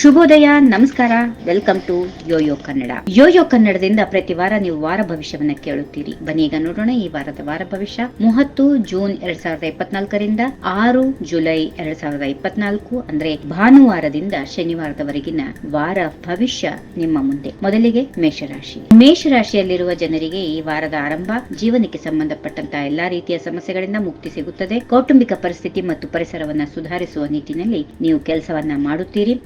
ಶುಭೋದಯ, ನಮಸ್ಕಾರ. Welcome to YoYo Kannada YoYo ಕನ್ನಡದಿಂದ ಪ್ರತಿ ವಾರ ನೀವು ವಾರ ಭವಿಷ್ಯವನ್ನ ಕೇಳುತ್ತೀರಿ. ಬನ್ನಿ, ಈಗ ನೋಡೋಣ ಈ ವಾರದ ವಾರ ಭವಿಷ್ಯ. ಮೂವತ್ತು ಜೂನ್ ಎರಡ್ ಸಾವಿರದ ಇಪ್ಪತ್ನಾಲ್ಕರಿಂದ ಆರು ಜುಲೈ ಎರಡ್ ಸಾವಿರದ ಇಪ್ಪತ್ನಾಲ್ಕು, ಅಂದ್ರೆ ಭಾನುವಾರದಿಂದ ಶನಿವಾರದವರೆಗಿನ ವಾರ ಭವಿಷ್ಯ ನಿಮ್ಮ ಮುಂದೆ. ಮೊದಲಿಗೆ ಮೇಷರಾಶಿ. ಮೇಷರಾಶಿಯಲ್ಲಿರುವ ಜನರಿಗೆ ಈ ವಾರದ ಆರಂಭ ಜೀವನಕ್ಕೆ ಸಂಬಂಧಪಟ್ಟಂತಹ ಎಲ್ಲಾ ರೀತಿಯ ಸಮಸ್ಯೆಗಳಿಂದ ಮುಕ್ತಿ ಸಿಗುತ್ತದೆ. ಕೌಟುಂಬಿಕ ಪರಿಸ್ಥಿತಿ ಮತ್ತು ಪರಿಸರವನ್ನ ಸುಧಾರಿಸುವ ನಿಟ್ಟಿನಲ್ಲಿ ನೀವು ಕೆಲಸವನ್ನ ಮಾಡುತ್ತೀರಿ.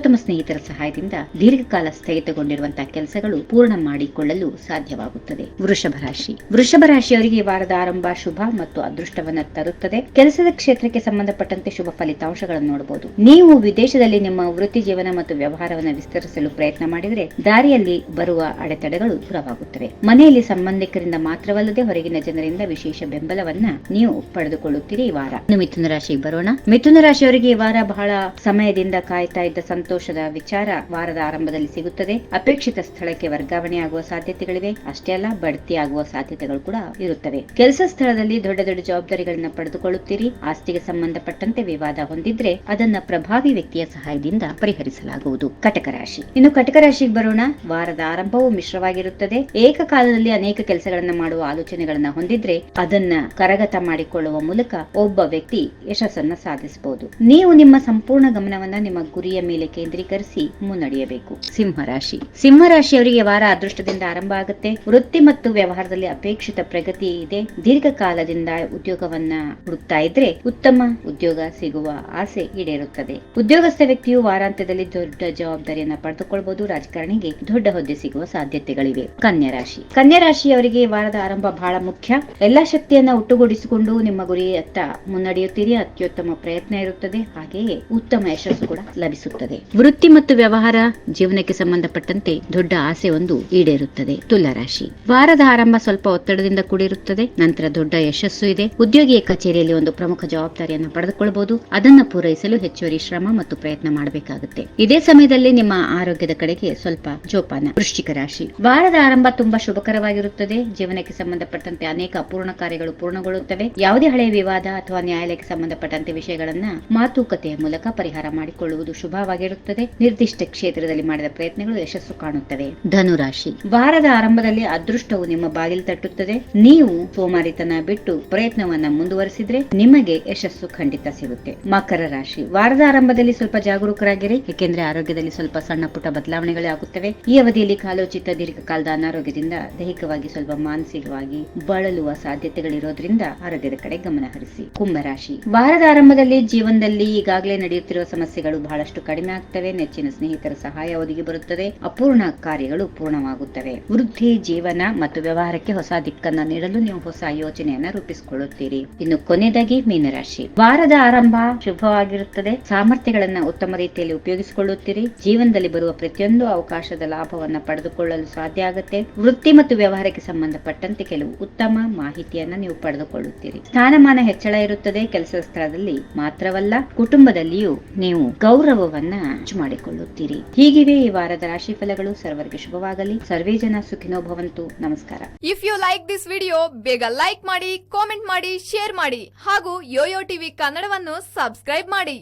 ಅತ್ಯುತ್ತಮ ಸ್ನೇಹಿತರ ಸಹಾಯದಿಂದ ದೀರ್ಘಕಾಲ ಸ್ಥಗಿತಗೊಂಡಿರುವಂತಹ ಕೆಲಸಗಳು ಪೂರ್ಣ ಮಾಡಿಕೊಳ್ಳಲು ಸಾಧ್ಯವಾಗುತ್ತದೆ. ವೃಷಭ ರಾಶಿ. ವೃಷಭ ರಾಶಿಯವರಿಗೆ ವಾರದ ಆರಂಭ ಶುಭ ಮತ್ತು ಅದೃಷ್ಟವನ್ನ ತರುತ್ತದೆ. ಕೆಲಸದ ಕ್ಷೇತ್ರಕ್ಕೆ ಸಂಬಂಧಪಟ್ಟಂತೆ ಶುಭ ಫಲಿತಾಂಶಗಳನ್ನು ನೋಡಬಹುದು. ನೀವು ವಿದೇಶದಲ್ಲಿ ನಿಮ್ಮ ವೃತ್ತಿ ಜೀವನ ಮತ್ತು ವ್ಯವಹಾರವನ್ನು ವಿಸ್ತರಿಸಲು ಪ್ರಯತ್ನ ಮಾಡಿದರೆ ದಾರಿಯಲ್ಲಿ ಬರುವ ಅಡೆತಡೆಗಳು ದೂರವಾಗುತ್ತವೆ. ಮನೆಯಲ್ಲಿ ಸಂಬಂಧಿಕರಿಂದ ಮಾತ್ರವಲ್ಲದೆ ಹೊರಗಿನ ಜನರಿಂದ ವಿಶೇಷ ಬೆಂಬಲವನ್ನ ನೀವು ಪಡೆದುಕೊಳ್ಳುತ್ತೀರಿ ಈ ವಾರ. ಮಿಥುನ ರಾಶಿಗೆ ಬರೋಣ. ಮಿಥುನ ರಾಶಿಯವರಿಗೆ ಈ ವಾರ ಬಹಳ ಸಮಯದಿಂದ ಕಾಯ್ತಾ ಇದ್ದ ಸಂತೋಷದ ವಿಚಾರ ವಾರದ ಆರಂಭದಲ್ಲಿ ಸಿಗುತ್ತದೆ. ಅಪೇಕ್ಷಿತ ಸ್ಥಳಕ್ಕೆ ವರ್ಗಾವಣೆ ಆಗುವ ಸಾಧ್ಯತೆಗಳಿವೆ. ಅಷ್ಟೇ ಅಲ್ಲ, ಬಡ್ತಿಯಾಗುವ ಸಾಧ್ಯತೆಗಳು ಕೂಡ ಇರುತ್ತವೆ. ಕೆಲಸ ಸ್ಥಳದಲ್ಲಿ ದೊಡ್ಡ ದೊಡ್ಡ ಜವಾಬ್ದಾರಿಗಳನ್ನ ಪಡೆದುಕೊಳ್ಳುತ್ತೀರಿ. ಆಸ್ತಿಗೆ ಸಂಬಂಧಪಟ್ಟಂತೆ ವಿವಾದ ಹೊಂದಿದ್ರೆ ಅದನ್ನ ಪ್ರಭಾವಿ ವ್ಯಕ್ತಿಯ ಸಹಾಯದಿಂದ ಪರಿಹರಿಸಲಾಗುವುದು. ಕಟಕ ರಾಶಿ. ಇನ್ನು ಕಟಕ ರಾಶಿಗೆ ಬರೋಣ. ವಾರದ ಆರಂಭವು ಮಿಶ್ರವಾಗಿರುತ್ತದೆ. ಏಕಕಾಲದಲ್ಲಿ ಅನೇಕ ಕೆಲಸಗಳನ್ನ ಮಾಡುವ ಆಲೋಚನೆಗಳನ್ನ ಹೊಂದಿದ್ರೆ ಅದನ್ನ ಕರಗತ ಮಾಡಿಕೊಳ್ಳುವ ಮೂಲಕ ಒಬ್ಬ ವ್ಯಕ್ತಿ ಯಶಸ್ಸನ್ನ ಸಾಧಿಸಬಹುದು. ನೀವು ನಿಮ್ಮ ಸಂಪೂರ್ಣ ಗಮನವನ್ನ ನಿಮ್ಮ ಗುರಿಯ ಮೇಲೆ ಕೇಂದ್ರೀಕರಿಸಿ ಮುನ್ನಡೆಯಬೇಕು. ಸಿಂಹರಾಶಿ ಸಿಂಹರಾಶಿಯವರಿಗೆ ವಾರ ಅದೃಷ್ಟದಿಂದ ಆರಂಭ ಆಗುತ್ತೆ. ವೃತ್ತಿ ಮತ್ತು ವ್ಯವಹಾರದಲ್ಲಿ ಅಪೇಕ್ಷಿತ ಪ್ರಗತಿ ಇದೆ. ದೀರ್ಘಕಾಲದಿಂದ ಉದ್ಯೋಗವನ್ನ ಹುಡುಕ್ತಾ ಇದ್ರೆ ಉತ್ತಮ ಉದ್ಯೋಗ ಸಿಗುವ ಆಸೆ ಈಡೇರುತ್ತದೆ. ಉದ್ಯೋಗಸ್ಥ ವ್ಯಕ್ತಿಯು ವಾರಾಂತ್ಯದಲ್ಲಿ ದೊಡ್ಡ ಜವಾಬ್ದಾರಿಯನ್ನ ಪಡೆದುಕೊಳ್ಳಬಹುದು ರಾಜಕಾರಣಿಗೆ ದೊಡ್ಡ ಹುದ್ದೆ ಸಿಗುವ ಸಾಧ್ಯತೆಗಳಿವೆ. ಕನ್ಯಾ ರಾಶಿ. ಕನ್ಯಾ ರಾಶಿಯವರಿಗೆ ವಾರದ ಆರಂಭ ಬಹಳ ಮುಖ್ಯ. ಎಲ್ಲಾ ಶಕ್ತಿಯನ್ನ ಒಟ್ಟುಗೂಡಿಸಿಕೊಂಡು ನಿಮ್ಮ ಗುರಿಯತ್ತ ಮುನ್ನಡೆಯುತ್ತೀರಿ. ಅತ್ಯುತ್ತಮ ಪ್ರಯತ್ನ ಇರುತ್ತದೆ. ಹಾಗೆಯೇ ಉತ್ತಮ ಯಶಸ್ಸು ಕೂಡ ಲಭಿಸುತ್ತದೆ. ವೃತ್ತಿ ಮತ್ತು ವ್ಯವಹಾರ ಜೀವನಕ್ಕೆ ಸಂಬಂಧಪಟ್ಟಂತೆ ದೊಡ್ಡ ಆಸೆ ಒಂದು ಈಡೇರುತ್ತದೆ. ತುಲಾರಾಶಿ ವಾರದ ಆರಂಭ ಸ್ವಲ್ಪ ಒತ್ತಡದಿಂದ ಕೂಡಿರುತ್ತದೆ. ನಂತರ ದೊಡ್ಡ ಯಶಸ್ಸು ಇದೆ. ಉದ್ಯೋಗಿಯ ಕಚೇರಿಯಲ್ಲಿ ಒಂದು ಪ್ರಮುಖ ಜವಾಬ್ದಾರಿಯನ್ನು ಪಡೆದುಕೊಳ್ಳಬಹುದು. ಅದನ್ನು ಪೂರೈಸಲು ಹೆಚ್ಚುವರಿ ಶ್ರಮ ಮತ್ತು ಪ್ರಯತ್ನ ಮಾಡಬೇಕಾಗುತ್ತೆ. ಇದೇ ಸಮಯದಲ್ಲಿ ನಿಮ್ಮ ಆರೋಗ್ಯದ ಕಡೆಗೆ ಸ್ವಲ್ಪ ಜೋಪಾನ. ವೃಶ್ಚಿಕ ರಾಶಿ. ವಾರದ ಆರಂಭ ತುಂಬಾ ಶುಭಕರವಾಗಿರುತ್ತದೆ. ಜೀವನಕ್ಕೆ ಸಂಬಂಧಪಟ್ಟಂತೆ ಅನೇಕ ಅಪೂರ್ಣ ಕಾರ್ಯಗಳು ಪೂರ್ಣಗೊಳ್ಳುತ್ತವೆ. ಯಾವುದೇ ಹಳೆಯ ವಿವಾದ ಅಥವಾ ನ್ಯಾಯಾಲಯಕ್ಕೆ ಸಂಬಂಧಪಟ್ಟಂತೆ ವಿಷಯಗಳನ್ನ ಮಾತುಕತೆಯ ಮೂಲಕ ಪರಿಹಾರ ಮಾಡಿಕೊಳ್ಳುವುದು ಶುಭವಾಗಿರುತ್ತದೆ. ನಿರ್ದಿಷ್ಟ ಕ್ಷೇತ್ರದಲ್ಲಿ ಮಾಡಿದ ಪ್ರಯತ್ನಗಳು ಯಶಸ್ಸು ಕಾಣುತ್ತವೆ. ಧನುರಾಶಿ. ವಾರದ ಆರಂಭದಲ್ಲಿ ಅದೃಷ್ಟವು ನಿಮ್ಮ ಬಾಗಿಲು ತಟ್ಟುತ್ತದೆ. ನೀವು ಸೋಮಾರಿತನ ಬಿಟ್ಟು ಪ್ರಯತ್ನವನ್ನ ಮುಂದುವರಿಸಿದ್ರೆ ನಿಮಗೆ ಯಶಸ್ಸು ಖಂಡಿತ ಸಿಗುತ್ತೆ. ಮಕರ ರಾಶಿ. ವಾರದ ಆರಂಭದಲ್ಲಿ ಸ್ವಲ್ಪ ಜಾಗರೂಕರಾಗಿರಿ. ಏಕೆಂದ್ರೆ ಆರೋಗ್ಯದಲ್ಲಿ ಸ್ವಲ್ಪ ಸಣ್ಣ ಪುಟ್ಟ ಬದಲಾವಣೆಗಳೇ ಆಗುತ್ತವೆ. ಈ ಅವಧಿಯಲ್ಲಿ ಕಾಲೋಚಿತ, ದೀರ್ಘಕಾಲದ ಅನಾರೋಗ್ಯದಿಂದ ದೈಹಿಕವಾಗಿ ಸ್ವಲ್ಪ ಮಾನಸಿಕವಾಗಿ ಬಳಲುವ ಸಾಧ್ಯತೆಗಳಿರೋದ್ರಿಂದ ಆರೋಗ್ಯದ ಕಡೆ ಗಮನ ಹರಿಸಿ. ಕುಂಭರಾಶಿ. ವಾರದ ಆರಂಭದಲ್ಲಿ ಜೀವನದಲ್ಲಿ ಈಗಾಗಲೇ ನಡೆಯುತ್ತಿರುವ ಸಮಸ್ಯೆಗಳು ಬಹಳಷ್ಟು ಕಡಿಮೆ ಆಗ್ತವೆ ನೆಚ್ಚಿನ ಸ್ನೇಹಿತರ ಸಹಾಯ ಒದಗಿ ಬರುತ್ತದೆ. ಅಪೂರ್ಣ ಕಾರ್ಯಗಳು ಪೂರ್ಣವಾಗುತ್ತವೆ. ವೃದ್ಧಿ, ಜೀವನ ಮತ್ತು ವ್ಯವಹಾರಕ್ಕೆ ಹೊಸ ದಿಕ್ಕನ್ನ ನೀಡಲು ನೀವು ಹೊಸ ಯೋಜನೆಯನ್ನ ರೂಪಿಸಿಕೊಳ್ಳುತ್ತೀರಿ. ಇನ್ನು ಕೊನೆಯದಾಗಿ ಮೀನರಾಶಿ. ವಾರದ ಆರಂಭ ಶುಭವಾಗಿರುತ್ತದೆ. ಸಾಮರ್ಥ್ಯಗಳನ್ನ ಉತ್ತಮ ರೀತಿಯಲ್ಲಿ ಉಪಯೋಗಿಸಿಕೊಳ್ಳುತ್ತೀರಿ. ಜೀವನದಲ್ಲಿ ಬರುವ ಪ್ರತಿಯೊಂದು ಅವಕಾಶದ ಲಾಭವನ್ನ ಪಡೆದುಕೊಳ್ಳಲು ಸಾಧ್ಯ ಆಗುತ್ತೆ. ವೃತ್ತಿ ಮತ್ತು ವ್ಯವಹಾರಕ್ಕೆ ಸಂಬಂಧಪಟ್ಟಂತೆ ಕೆಲವು ಉತ್ತಮ ಮಾಹಿತಿಯನ್ನ ನೀವು ಪಡೆದುಕೊಳ್ಳುತ್ತೀರಿ. ಸ್ಥಾನಮಾನ ಹೆಚ್ಚಳ ಇರುತ್ತದೆ. ಕೆಲಸ ಸ್ಥಳದಲ್ಲಿ ಮಾತ್ರವಲ್ಲ, ಕುಟುಂಬದಲ್ಲಿಯೂ ನೀವು ಗೌರವವನ್ನ ಹೆಚ್ಚು ಮಾಡಿಕೊಳ್ಳುತ್ತೀರಿ. ಹೀಗಿವೆ ಈ ವಾರದ ರಾಶಿ ಫಲಗಳು ಸರ್ವರಿಗೆ ಶುಭವಾಗಲಿ. ಸರ್ವೇ ಜನ ಸುಖಿನೋ ಭವಂತು. ನಮಸ್ಕಾರ. If you like this video ಬೇಗ ಲೈಕ್ ಮಾಡಿ ಕಾಮೆಂಟ್ ಮಾಡಿ ಶೇರ್ ಮಾಡಿ. ಹಾಗೂ ಯೋಯೋ ಟಿವಿ ಕನ್ನಡವನ್ನು ಸಬ್ಸ್ಕ್ರೈಬ್ ಮಾಡಿ.